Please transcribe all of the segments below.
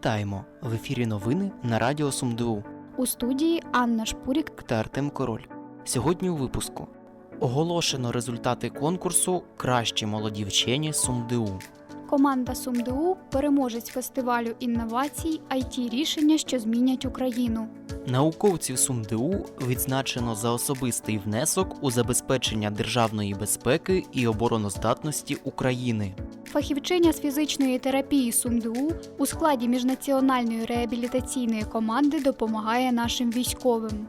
Вітаємо! В ефірі новини на Радіо СумДУ У студії Анна Шпурік. та Артем Король. Сьогодні у випуску оголошено результати конкурсу Кращі молоді вчені СумДУ. Команда СумДУ переможець фестивалю інновацій it рішення, що змінять Україну. Науковців СумДУ відзначено за особистий внесок у забезпечення державної безпеки і обороноздатності України. Фахівчиня з фізичної терапії СумДУ у складі міжнаціональної реабілітаційної команди допомагає нашим військовим.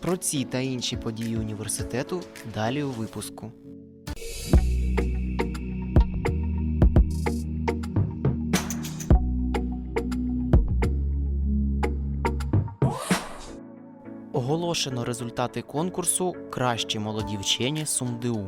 Про ці та інші події університету далі у випуску. Оголошено результати конкурсу Кращі молоді вчені СумДУ.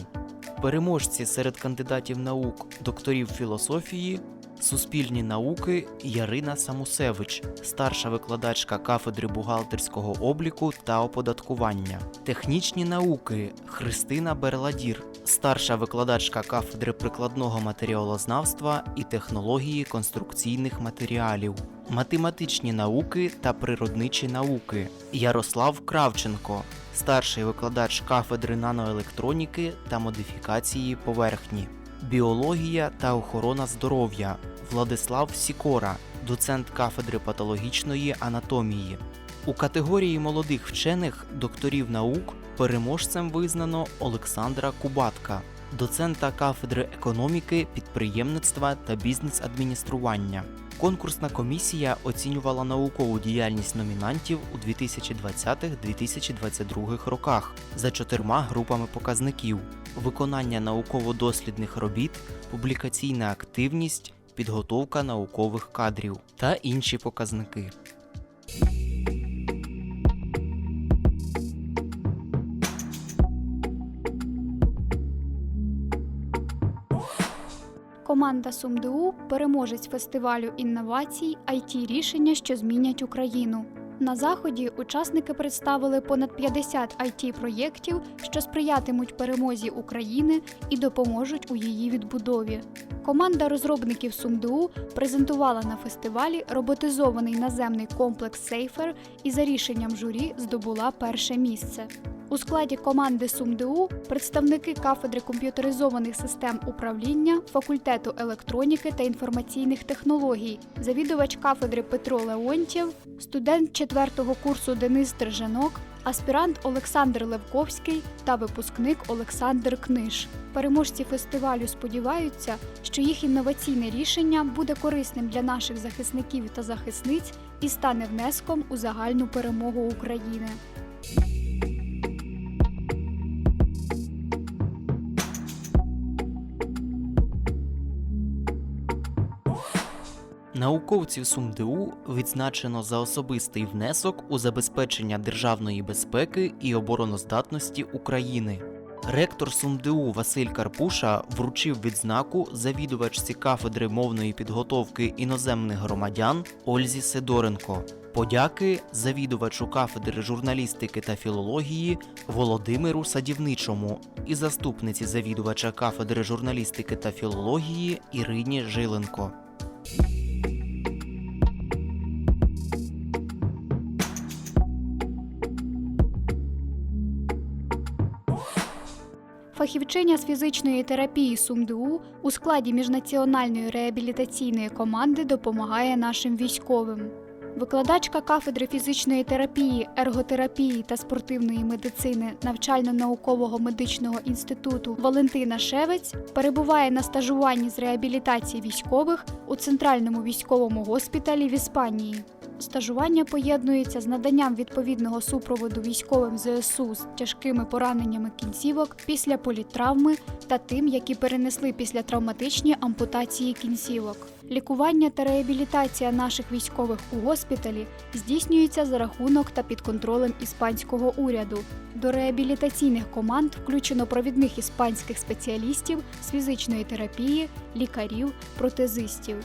Переможці серед кандидатів наук, докторів філософії, суспільні науки Ярина Самусевич, старша викладачка кафедри бухгалтерського обліку та оподаткування, технічні науки Христина Берладір, старша викладачка кафедри прикладного матеріалознавства і технології конструкційних матеріалів, математичні науки та природничі науки Ярослав Кравченко, старший викладач кафедри наноелектроніки та модифікації поверхні. Біологія та охорона здоров'я Владислав Сікора, доцент кафедри патологічної анатомії. У категорії молодих вчених докторів наук переможцем визнано Олександра Кубатка, доцента кафедри економіки, підприємництва та бізнес-адміністрування. Конкурсна комісія оцінювала наукову діяльність номінантів у 2020-2022 роках за чотирма групами показників: виконання науково-дослідних робіт, публікаційна активність, підготовка наукових кадрів та інші показники. Команда СумДУ переможець фестивалю інновацій it рішення, що змінять Україну. На заході учасники представили понад 50 it проєктів, що сприятимуть перемозі України і допоможуть у її відбудові. Команда розробників СумДУ презентувала на фестивалі роботизований наземний комплекс Сейфер і за рішенням журі здобула перше місце. У складі команди СумДУ представники кафедри комп'ютеризованих систем управління, факультету електроніки та інформаційних технологій, завідувач кафедри Петро Леонтєв, студент четвертого курсу Денис Держанок, аспірант Олександр Левковський та випускник Олександр Книж. Переможці фестивалю сподіваються, що їх інноваційне рішення буде корисним для наших захисників та захисниць і стане внеском у загальну перемогу України. Науковців СумДУ відзначено за особистий внесок у забезпечення державної безпеки і обороноздатності України. Ректор СумДУ Василь Карпуша вручив відзнаку завідувачці кафедри мовної підготовки іноземних громадян Ользі Сидоренко. Подяки завідувачу кафедри журналістики та філології Володимиру Садівничому і заступниці завідувача кафедри журналістики та філології Ірині Жиленко. Фахівчиня з фізичної терапії СумДУ у складі міжнаціональної реабілітаційної команди допомагає нашим військовим. Викладачка кафедри фізичної терапії, ерготерапії та спортивної медицини навчально-наукового медичного інституту Валентина Шевець перебуває на стажуванні з реабілітації військових у центральному військовому госпіталі в Іспанії. Стажування поєднується з наданням відповідного супроводу військовим ЗСУ з тяжкими пораненнями кінцівок після політтравми та тим, які перенесли після травматичні ампутації кінцівок. Лікування та реабілітація наших військових у госпіталі здійснюється за рахунок та під контролем іспанського уряду. До реабілітаційних команд включено провідних іспанських спеціалістів з фізичної терапії, лікарів, протезистів.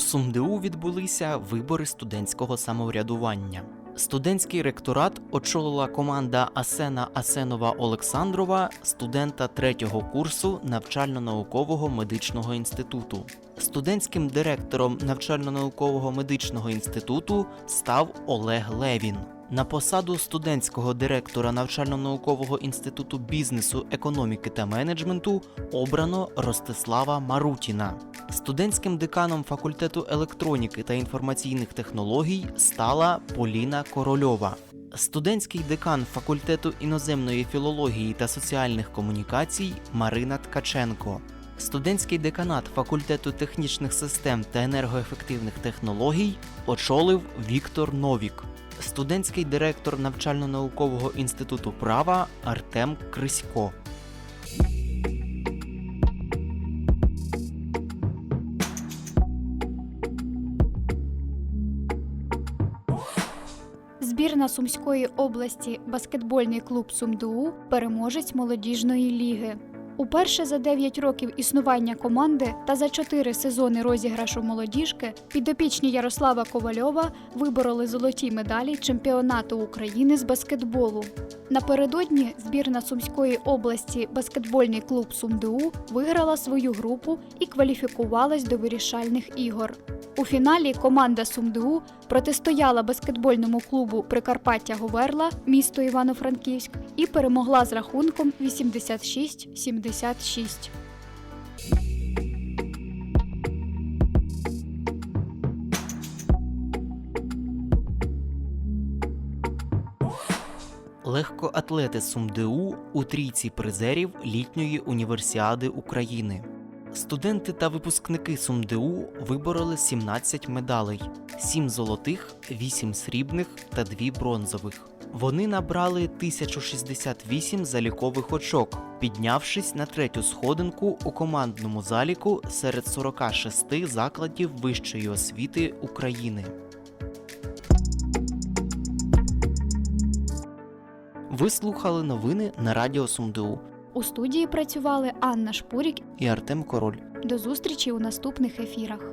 СумДУ відбулися вибори студентського самоврядування. Студентський ректорат очолила команда Асена Асенова Олександрова, студента третього курсу навчально-наукового медичного інституту. Студентським директором навчально-наукового медичного інституту став Олег Левін. На посаду студентського директора навчально-наукового інституту бізнесу, економіки та менеджменту обрано Ростислава Марутіна. Студентським деканом факультету електроніки та інформаційних технологій стала Поліна Корольова. Студентський декан факультету іноземної філології та соціальних комунікацій Марина Ткаченко. Студентський деканат факультету технічних систем та енергоефективних технологій очолив Віктор Новік. Студентський директор навчально-наукового інституту права Артем Крисько. Збірна Сумської області баскетбольний клуб СумДУ переможець молодіжної ліги. Уперше за 9 років існування команди та за 4 сезони розіграшу молодіжки підопічні Ярослава Ковальова вибороли золоті медалі чемпіонату України з баскетболу. Напередодні збірна Сумської області баскетбольний клуб СумДУ виграла свою групу і кваліфікувалась до вирішальних ігор. У фіналі команда СумДУ протистояла баскетбольному клубу Прикарпаття Говерла, місто Івано-Франківськ, і перемогла з рахунком 86-76. Легкоатлети СумДУ у трійці призерів літньої універсіади України. Студенти та випускники СумДУ вибороли 17 медалей: 7 золотих, 8 срібних та 2 бронзових. Вони набрали 1068 залікових очок, піднявшись на третю сходинку у командному заліку серед 46 закладів вищої освіти України. Ви слухали новини на Радіо СумДУ У студії працювали Анна Шпурік. і Артем Король. До зустрічі у наступних ефірах.